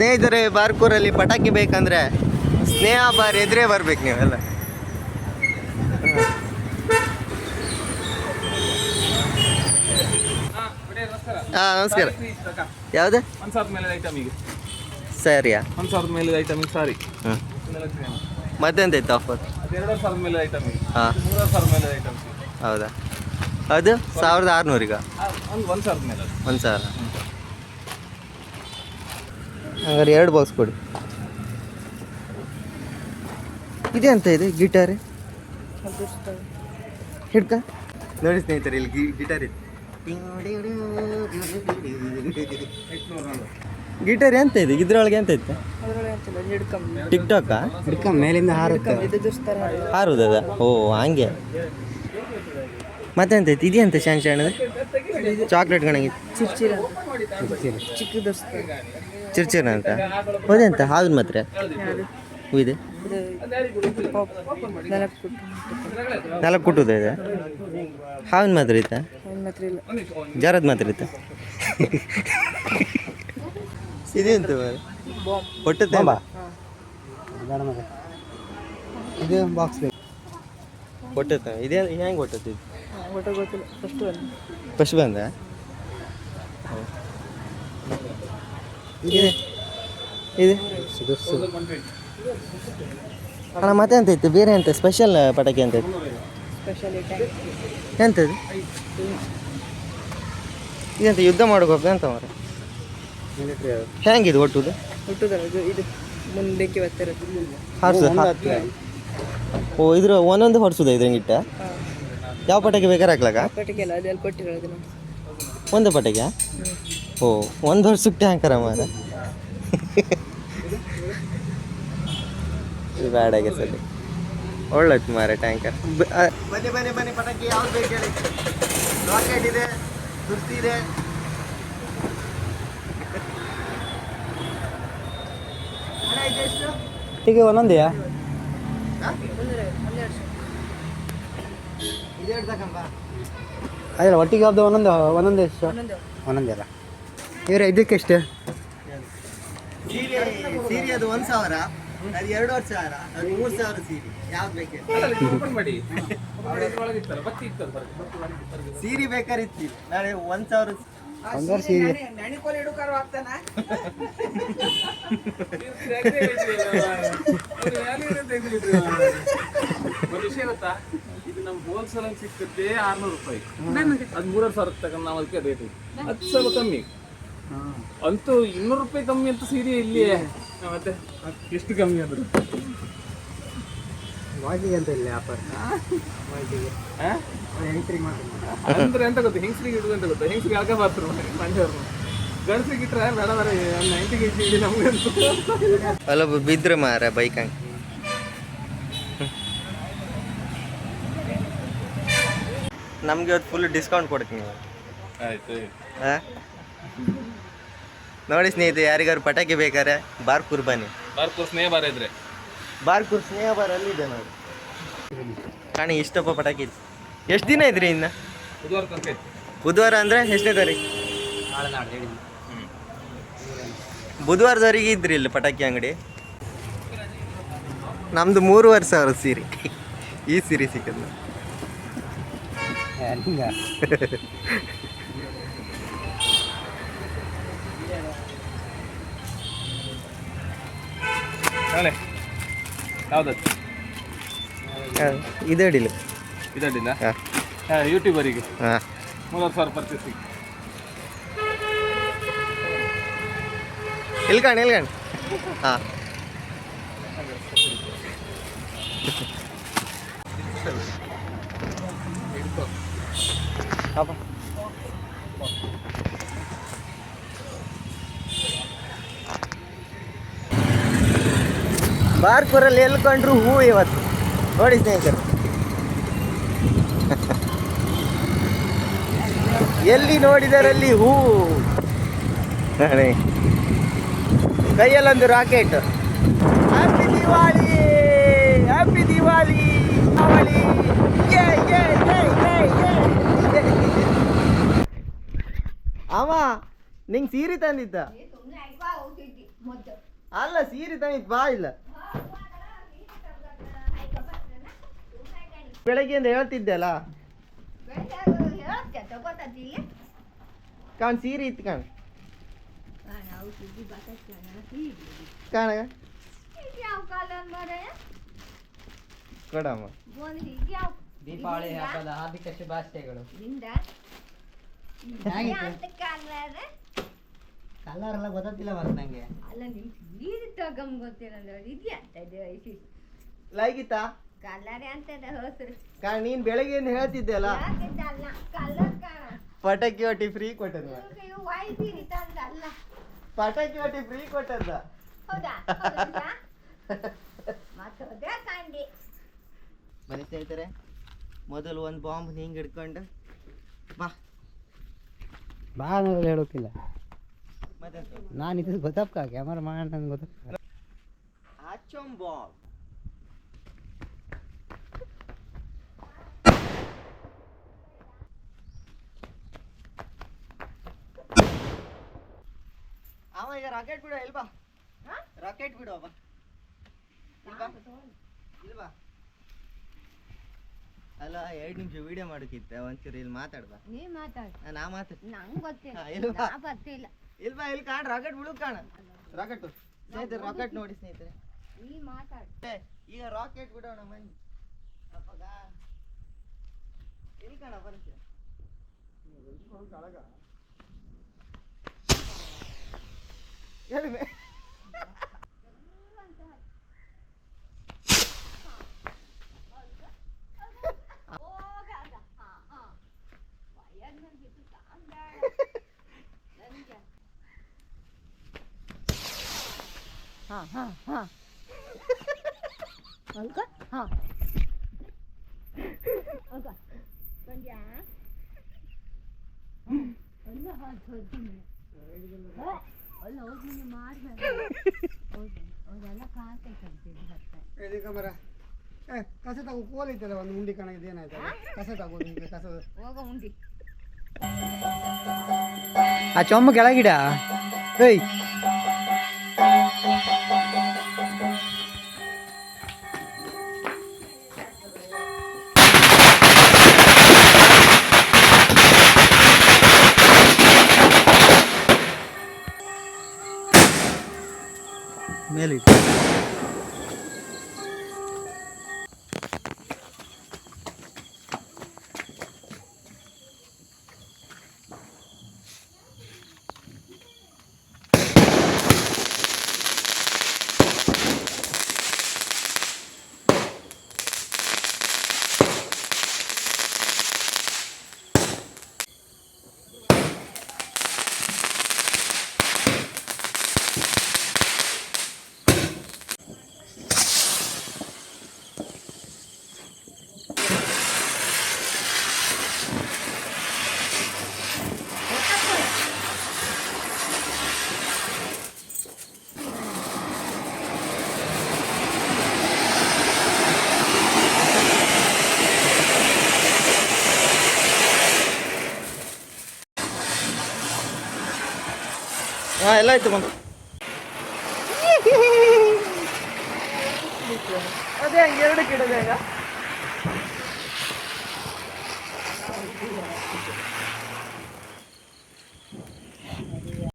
ಸ್ನೇಹಿತರೆ ಬಾರ್ಕೂರಲ್ಲಿ ಪಟಾಕಿ ಬೇಕಂದ್ರೆ ಸ್ನೇಹ ಬಾರ್ ಎದುರೇ ಬರ್ಬೇಕು ನೀವೆಲ್ಲ. ಹಾಂ ನಮಸ್ಕಾರ. ಯಾವ್ದು? ಸರಿಯಾ? ಸಾರಿ. ಮತ್ತೆಂತ ಇತ್ತು ಆಫರ್ ಹಾಂ. ಹೌದಾ? ಅದು ಸಾವಿರದ ಆರುನೂರಿಗ. ಒಂದು ಸಾವಿರ ಹಂಗಾರೆ ಎರಡು ಬಾಕ್ಸ್ ಕೊಡಿ. ಇದೆ ಅಂತ ಇದೆ ಗಿಟಾರ್? ಹಿಡ್ಕ. ನೋಡಿ ಸ್ನೇಹಿತರೆ ಇಲ್ಲಿ ಗಿಟಾರ್ ಇದೆ. ಗಿಟಾರ್ ಎಂತ ಇದೆ? ಇದ್ರೊಳಗೆ ಎಂತ ಇತ್ತು? ಟಿಕ್ ಟಾಕ್ ಹಿಡ್ಕ ಮೇಲಿಂದ ಹಾರುತ್ತೆ? ಹಾರುದದ? ಓ ಹಂಗೆ. ಮತ್ತೆ ಎಂತ ಇತ್ತು ಇದೆಯಂತ ಶಾನ್ ಶಾಣದ ಚಾಕ್ಲೇಟ್ ಕಣಂಗಿತ್ತು ಚಿರ್ಚಿರ ಅಂತ? ಹೌದೆಂತ ಹಾವಿನ ಮಾತ್ರ? ಇದೆ ನಾಲ್ಕು ಕುಟ್ಟುದ ಇದೆ? ಹಾವಿನ ಮಾತ್ರ ಇತ್ತ? ಜರದ ಮಾತ್ರ ಇತ್ತ? ಇದೆಂತ ಹೊಟ್ಟೆ ಬೇಡ ಮಗ ಇದು ಬಾಕ್ಸ್ ಬೇಕು. ಹೊಟ್ಟೆ ಇದೇ ಹೆಂಗೆ ಹೊಟ್ಟೆ ಫಸ್ಟ್ ಬಂದ? ಇದೆ. ಇದೆ. ಅಣ್ಣ ಮತ್ತೆ ಎಂತ ಇತ್ತು? ಬೇರೆ ಎಂತ? ಸ್ಪೆಷಲ್ ಪಟಾಕಿ ಅಂತ ಇತ್ತು? ಎಂತದು ಇದೆಂತ ಯುದ್ಧ ಮಾಡೋಕೆ ಎಂತ ಮಾರ ಹೆಂಗಿದೆ ಒಟ್ಟುದು ಓ ಇದ್ರ ಒಂದೊಂದು ಹೊಡ್ಸುದ ಇದ್ರಂಗಿಟ್ಟ ಯಾವ ಪಟಾಕಿ ಬೇಕಾದ್ರೆ ಹಾಕ್ಲಾಕ ಒಂದು ಪಟಾಕಿಯ? ಓ ಒಂದು ವರ್ಷಕ್ಕೆ ಸುಟ್ಟಿ ಹಾಕ್ತಾರ ಮಾರ ಇದು ಬೇಡ ಸರಿ. ಒಳ್ಳೆತ್ತು ಮಾರ ಟ್ಯಾಂಕರ್ ಬನ್ನಿ ಬನ್ನಿ ಬನ್ನಿ ಪಟಾಕಿ ಯಾವ್ದು ಬೇಕು ಹೇಳಿ. ರಾಕೆಟ್ ಇದೆ ಸುರ್ತಿ ಇದೆ. ಒಟ್ಟಿಗೆ ಒಂದೊಂದೆಯಾ? ಅದೇ ಒಟ್ಟಿಗೆ ಹಬ್ಬದ ಒಂದೊಂದು ಒಂದೊಂದೇ ಎಷ್ಟು? ಒಂದೊಂದೇ. ಅಲ್ಲ ಇವ್ರೆ ಇದಕ್ಕೆ ಎಷ್ಟು? ಸೀರೆ ಸೀರೆ ಅದು ಒಂದು ಸಾವಿರ ಅದು ಎರಡೂವರೆ ಸಾವಿರ ಅದು ಮೂರು ಸಾವಿರ ಸೀರೆ ಯಾವ್ದು ಬೇಕು. ಸೀರೆ ಬೇಕಾದ್ರೆ ಇತ್ತು ನಾಳೆ ಒಂದು ಸಾವಿರ ವರ್ಷ ಇದೆ ಒಂದು ವಿಷಯ ಗೊತ್ತಾ ಇದು ನಮ್ಗೆ ಹೋಲ್ಸೇಲ್ ಸಿಗ್ತದೆ ಆರ್ನೂರು ರೂಪಾಯಿ ಅದು ಮೂರುವರೆ ಸಾವಿರ ತಗೊಂಡ್ ನಾವು ಅದಕ್ಕೆ ರೇಟ್ ಹತ್ತು ಸಾವಿರ ಕಮ್ಮಿ. ಅಂತೂ ಇನ್ನೂರು ರೂಪಾಯಿ ಕಮ್ಮಿ ಅಂತ ಸೀರೆ ಇಲ್ಲಿ ಮತ್ತೆ? ಎಷ್ಟು ಕಮ್ಮಿ ಅಂದ್ರೆ ಬಾಯ್ಸಿಗೆ ಅಂತ ಇಲ್ಲ ವ್ಯಾಪಾರ. ಆ? ಹೆಂಗಸ್ರಿಗೆ ಮಾತ್ರ. ಅಂದ್ರೆ ಎಂತ ಗೊತ್ತಾ? ಹೆಂಗ್ಸ್ರಿಗೆ ಇಡುದು ಅಂತ ಗೊತ್ತಾ? ಹೆಂಗ್ಸ್ರಿಗೆ ಆಗ ಬಾತ್ರು ಮಂಜವ್ರು ಗಂಡಸ್ರಿಗೆ ಇಟ್ರೆ ಬೇಡ ಬೇಡ ನೈಂಟಿ ಕೆ ಜಿ ಇಡಿ ನಮ್ಗಂತೂ ಅಲ್ಲೊಬ್ಬ ಬಿದ್ರೆ ಮಾರ ಬೈಕ್ ಹಂಗೆ ನಮಗೆ ಇವತ್ತು ಫುಲ್ ಡಿಸ್ಕೌಂಟ್ ಕೊಡ್ತೀನಿ. ಆಯ್ತು ಆ? ನೋಡಿ ಸ್ನೇಹಿತರೆ ಯಾರಿಗಾರು ಪಟಾಕಿ ಬೇಕಾರೆ ಬಾರ್ಕೂರ್ ಬನ್ನಿ. ಬಾರ್ಕೂರ್ ಸ್ನೇಹ ಬಾರ ಇದ್ರೆ. ಬಾರ್ಕೂರ್ ಸ್ನೇಹ ಬಾರ್ ಅಲ್ಲಿದೆ ನೋಡಿ. ಕಾಣಿ ಇಷ್ಟಪ್ಪ ಪಟಾಕಿ ಎಷ್ಟು ದಿನ ಇದ್ರಿ ಇನ್ನು? ಬುಧವಾರ ತನಕ ಬುಧವಾರ ಅಂದರೆ ಎಷ್ಟನೇ ತಾರೀಕು? ಬುಧವಾರದವರೆಗೆ ಇದ್ರಿ ಇಲ್ಲಿ ಪಟಾಕಿ ಅಂಗಡಿ? ನಮ್ದು ಮೂರುವರೆ ಸಾವಿರ ಸೀರೆ. ಈ ಸೀರೆ ಸಿಕ್ಕದು ನಾಳೆ? ಯಾವ್ದದು? ಇದು ಅಡಿಲ್ಲ ಇದಡ್ಡಿಲ್ಲ ಹಾಂ ಹಾಂ ಯೂಟ್ಯೂಬರಿಗೆ ಹಾಂ ಮೂವತ್ತು ಸಾವಿರ ಪರ್ಚೇಸಿಗೆ ಇಲ್ಕಣ ಇಲ್ಕಣ ಹಾಂ ಬಾರ್ಪುರಲ್ಲಿ ಎಲ್ಲಿ ಕಂಡ್ರು ಹೂ ಇವತ್ತು. ನೋಡಿ ಸ್ನೇಹಿತರು. ಎಲ್ಲಿ ನೋಡಿದರಲ್ಲಿ ಹೂ. ಕೈಯಲ್ಲೊಂದು rocket. Happy Diwali happy Diwali Diwali ಯೇ, ಯೇ, ಯೇ, ಯೇ, ಯೇ. ಅವ ನಿಂಗೆ ಸೀರೆ ತಂದಿದ್ದ? ಅಲ್ಲ ಸೀರೆ ತಂದಿದ್ದು ಬಾ ಇಲ್ಲ. ಬೆಳಗ್ಗೆಯಿಂದ ಹೇಳ್ತಿದ್ದೆ ಅಲ್ಲ? ಕಾಣ್ ಸೀರೆ ಇತ್ತು ಕಾಣ. ಕಾಣ ಕೊಡಮ್ಮ. ದೀಪಾವಳಿ ಹಬ್ಬದ ಹಾರ್ದಿಕ ಶುಭಾಶಯಗಳು. ಕಲರ್ ಎಲ್ಲ ಗೊತ್ತಿಲ್ಲ ಮತ್ತೆ ನಂಗೆ. ಅಲ್ಲ ನಿಮ್ ಸೀರೆ ತಗೊಂಡ್ ಗೊತ್ತಿಲ್ಲ ಇದೆಯಾ ಅಂತ ಲೈಗಿತ್ತಾ? ಕಾಣ್ ನೀನ್ ಬೆಳಗ್ಗೆಯಿಂದ ಹೇಳ್ತಿದ್ದೆ ಅಲ್ಲ ಯಾಕಿದ್ದಲ್ಲ ಕಲರ್ ಕಾಣ. ಪಟಾಕಿ ಒಟ್ಟಿ ಫ್ರೀ ಕೊಟ್ಟದ ಪಟಾಕಿ ಒಟ್ಟಿ ಫ್ರೀ ಕೊಟ್ಟದ ಬನ್ನಿ ಸ್ನೇಹಿತರೆ ಮೊದಲು ಒಂದು ಬಾಂಬ್ ಹಿಂಗೆ ಹಿಡ್ಕೊಂಡು ಬಾ. ಬಾ ಅನ್ನೋದು ಹೇಳೋಕಿಲ್ಲ. ಮತ್ತೆ ನಾನು ಇದು ಗೊತ್ತಪ್ಪ ಕ್ಯಾಮರಾ ಮಾಡೋಣ ಗೊತ್ತಪ್ಪ. ಬಾಂಬ್. ಅವ ಈಗ ರಾಕೆಟ್ ಬಿಡು ಇಲ್ಬಾ ರಾಕೆಟ್ ಬಿಡು ಅವ. ಇಲ್ಬಾ ಇಲ್ಬಾ ಅಲ್ಲ ಎರಡು ನಿಮಿಷ ವಿಡಿಯೋ ಮಾಡೋಕ್ಕಿತ್ತ ಒಂಚೂರು ಇಲ್ಲಿ ಮಾತಾಡ್ಬಾ ನೀ ಮಾತಾಡು. ನಾ ಮಾತಾಡ್. ನಂಗೆ ಗೊತ್ತಿಲ್ಲ? ನಾ ಬರ್ತಿಲ್ಲ. ಇಲ್ಬಾ ಇಲ್ಲಿ ಕಾಣ ರಾಕೆಟ್ ಬಿಡು ಕಾಣ. ರಾಕೆಟ್ ಸ್ನೇಹಿತರೆ ರಾಕೆಟ್ ನೋಡಿ ಸ್ನೇಹಿತರೆ. ನೀ ಮಾತಾಡು. ಈಗ ರಾಕೆಟ್ ಬಿಡೋಣ ಮಂದಿ ಅಪ್ಪಗ. ಎಲ್ಲಿ ಕಾಣ ಬರುತ್ತೆ ಹೇಳಿದೆ ಹೋಗಾದ ಹಾ ಹಾ ವಯಸ್ಸಿನಲ್ಲಿ ಬಿಟ್ಟು ತಾಂಬೇಡ ನನಗೆ ಹಾ ಹಾ ಹಾ ಅಲ್ಕ ಹಾ ಮಾಡ್ಬೇಡ ಹೌದು ಅವರೆಲ್ಲ ಕಾಸೆ ಮರ ತಗೋ ಕೋಲ್ ಐತಲ್ಲ ಒಂದು ಉಂಡಿ ಕಣಗಿದೆ ಏನಾಯ್ತು? ಕಸ ತಗೋದು ಹಿಂಗೆ ಕಸ. ಹೋಗ ಉಂಡಿ. ಆ ಚೊಂಬ ಕೆಳಗಿಡ? ಏಯ್ ಹಾಂ ಎಲ್ಲ ಆಯ್ತು ಬಂದು. ಅದೇ ಹಂಗೆ ಎರಡು ಕಿಡದೆ